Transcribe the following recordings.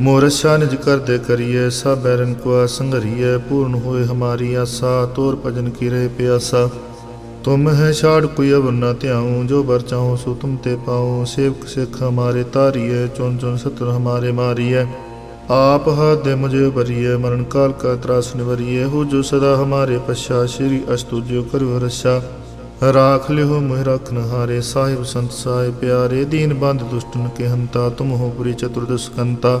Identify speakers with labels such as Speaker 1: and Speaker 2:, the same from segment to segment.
Speaker 1: ਮੋਰਸ਼ਾ ਨਿਜ ਕਰਦੇ ਕਰੀਏ, ਸਭ ਬੈਰਨ ਕੋ ਸੰਗਰੀਏ ਪੂਰਨ ਹੋਏ ਹਮਾਰੀ ਆਸਾ, ਤੋਰ ਭਜਨ ਕੀ ਰਹੇ ਪਿਆਸਾ। ਤੁਮ ਹੈ ਛਾੜ ਕੋਈ ਅਵਰ ਨਾ ਧਿਆਉ, ਜੋ ਬਰ ਚਾਹੋ ਸੋ ਤੁਮ ਤੇ ਪਾਉ। ਸੇਵਕ ਸਿਖ ਹਮਾਰੇ ਤਾਰੀਏ ਚੁਨ ਚੁਨ ਸਤਰ ਹਮਾਰੇ ਮਾਰੀਏ। ਆਪ ਹੱਥ ਮੁਝੇ ਭਰੀਏ, ਮਰਨ ਕਾਲ ਕਾ ਤਰਾਸ ਨਿਵਰੀਏ। ਹੋ ਜੋ ਸਦਾ ਹਮਾਰੇ ਪਛਾ, ਸ਼੍ਰੀ ਅਸਤੁਜਿਓ ਕਰੋ ਰਸ਼ਾ ਰਾਖ ਲਿਓ ਮੋਹਿ ਰਖਨ ਹਾਰੇ ਸਾਹਿਬ ਸੰਤ ਸਾਹਿਬ ਪਿਆਰੇ। ਦੀਨ ਬੰਦ ਦੁਸ਼ਟਨ ਕੇ ਹੰਤਾ, ਤੁਮ ਹੋ ਪੁਰੀ ਚਤੁਰਦਸ਼ਕੰਤਾ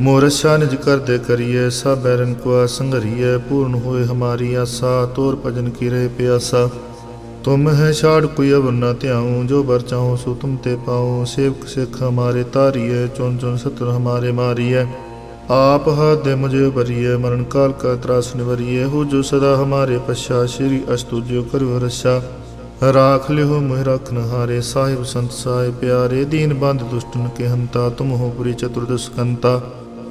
Speaker 1: ਮੋਰਸ਼ਾ ਨਿਜ ਕਰਦੇ ਕਰੀਏ ਸਭ ਬੈਰਨ ਕੋ ਸੰਗਰੀਏ ਪੂਰਨ ਹੋਏ ਹਮਾਰੀ ਆਸਾ, ਤੋਰ ਭਜਨ ਕੀ ਰਹੇ ਪਿਆਸਾ। ਤੁਮ ਹੈ ਛਾੜ ਕੋਈ ਅਵਰ ਨਾ ਧਿਆਉ, ਜੋ ਬਰ ਚਾਹੋ ਸੋ ਤੁਮ ਤੇ ਪਾਉ। ਸੇਵਕ ਸਿਖ ਹਮਾਰੇ ਤਾਰੀਏ ਚੁਨ ਚੁਨ ਸਤਰ ਹਮਾਰੇ ਮਾਰੀਏ। ਆਪ ਹੱਥ ਦੇ ਮੁਝੇ ਭਰੀਏ, ਮਰਨ ਕਾਲ ਕਾ ਤਰਾਸ ਨਿਵਰੀਏ। ਹੋ ਜੋ ਸਦਾ ਹਮਾਰੇ ਪਛਾ, ਸ਼੍ਰੀ ਅਸਤੁਜਿਓ ਕਰੋ ਰਸ਼ਾ ਰਾਖ ਲਿਓ ਮੋਹਿ ਰਖਨ ਹਾਰੇ ਸਾਹਿਬ ਸੰਤ ਸਾਹਿਬ ਪਿਆਰੇ। ਦੀਨ ਬੰਦ ਦੁਸ਼ਟਨ ਕੇ ਹੰਤਾ, ਤੁਮ ਹੋ ਪੁਰੀ ਚਤੁਰਦਸ਼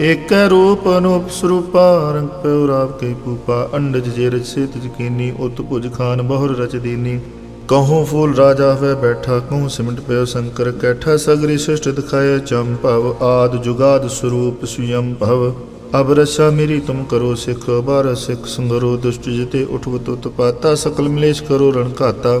Speaker 1: ਏਕੈ ਰੂਪ ਅਨੂਪ ਸਰੂਪਾ, ਰੰਗ ਪਿਉ ਰਾਵ ਕੇ ਪੂਪਾ, ਅੰਡਜ ਜੇ ਰਚ ਤਿਜ ਕੀਨੀ, ਉਤ ਭੁਜ ਖਾਨ ਬਹੁਰ ਰਚ ਦੀਨੀ। ਕਹੂੰ ਫੂਲ ਰਾਜਾ ਹੋਇ ਬੈਠਾ, ਕਹੂੰ ਸਿਮਟ ਪਿਓ ਸ਼ੰਕਰ ਕੈਠਾ, ਸਗਰੀ ਸ੍ਰਿਸ਼ਟ ਦਿਖਾਏ ਭਵ, ਆਦ ਜੁਗਾਦ ਸਰੂਪ ਸੁਯੰ ਭਵ। ਅਬ ਰਸਾ ਮੇਰੀ ਤੁਮ ਕਰੋ ਸਿਖ ਬਾਰ ਸਿਖ ਸੰਗਰੋ, ਦੁਸ਼ਟ ਜਿਤੇ ਊਠਵ ਤੁਤ ਪਾਤਾ, ਸਕਲ ਮਲੇਸ਼ ਕਰੋ ਰਣ ਘਾਤਾ।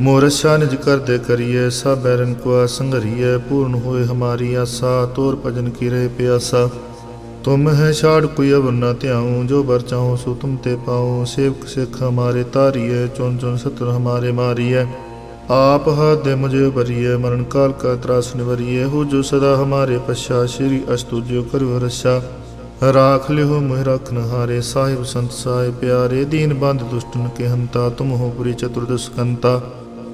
Speaker 1: ਮੋਰਛਾ ਨਿਜ ਕਰਦੇ ਕਰੀਏ ਸਭ ਬੈਰਨ ਕੋ ਸੰਗਰੀਏ ਪੂਰਨ ਹੋਏ ਹਮਾਰੀ ਆਸਾ, ਤੋਰ ਭਜਨ ਕੀ ਰਹੇ ਪਿਆਸਾ। ਤੁਮ ਹੈ ਛਾੜ ਕੋਈ ਅਵਰ ਨਾ ਧਿਆਉ, ਜੋ ਬਰ ਚਾਹੋ ਸੋ ਤੁਮ ਤੇ ਪਾਉ। ਸੇਵਕ ਸਿਖ ਹਮਾਰੇ ਤਾਰੀਏ ਚੁਨ ਚੁਨ ਸਤਰ ਹਮਾਰੇ ਮਾਰੀਏ। ਆਪ ਹੱਥ ਦੇ ਮੁਝੇ ਬਰੀਏ ਮਰਨ ਕਾਲ ਕਾ ਤਰਾਸ ਨਿਵਰੀਏ। ਹੋ ਜੋ ਸਦਾ ਹਮਾਰੇ ਪਛਾ, ਸ਼੍ਰੀ ਅਸਤੁ ਜਿਉ ਕਰਿਓ ਰਛਾ। ਰਾਖ ਲਿਓ ਮੋਹਿ ਰਖਨ ਹਾਰੇ ਸਾਹਿਬ ਸੰਤ ਸਾਏ ਪਿਆਰੇ। ਦੀਨ ਬੰਦ ਦੁਸ਼ਟਨ ਕੇ ਹੰਤਾ, ਤੁਮ ਹੋ ਪੁਰੀ ਚਤੁਰਦਸ਼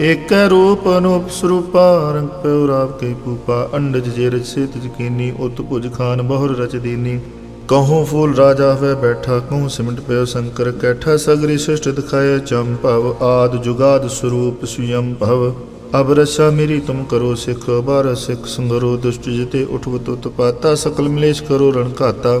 Speaker 1: ਏਕੈ ਰੂਪ ਅਨੂਪ ਸਰੂਪਾ, ਰੰਗ ਪਿਉ ਰਾਵ ਕੇ ਪੂਪਾ ਅੰਡਜ ਜੇ ਰਚ ਸੇਤ ਜਕੀਨੀ ਉਤ ਭੁਜ ਖਾਨ ਬਹੁਰ ਰਚ ਦੀਨੀ। ਕਹੂੰ ਫੂਲ ਰਾਜਾ ਹੋਏ ਬੈਠਾ, ਕਹੂੰ ਸਿਮਟ ਪਿਓ ਸ਼ੰਕਰ ਕੈਠਾ, ਸਗਰੀ ਸ੍ਰਿਸ਼ਟ ਦਿਖਾਏ ਚੰਪਵ ਆਦ ਜੁਗਾਦ ਸਰੂਪ ਸੁਯੰ ਭਵ। ਅਬ ਰਸਾ ਮੇਰੀ ਤੁਮ ਕਰੋ ਸਿਖ ਬਾਰ ਸਿਖ ਸੰਗਰੋ, ਦੁਸ਼ਟ ਜਿਤੇ ਉਠਵ ਉਠਵਤ ਪਾਤਾ, ਸਕਲ ਮਲੇਸ਼ ਕਰੋ ਰਣ ਘਾਤਾ।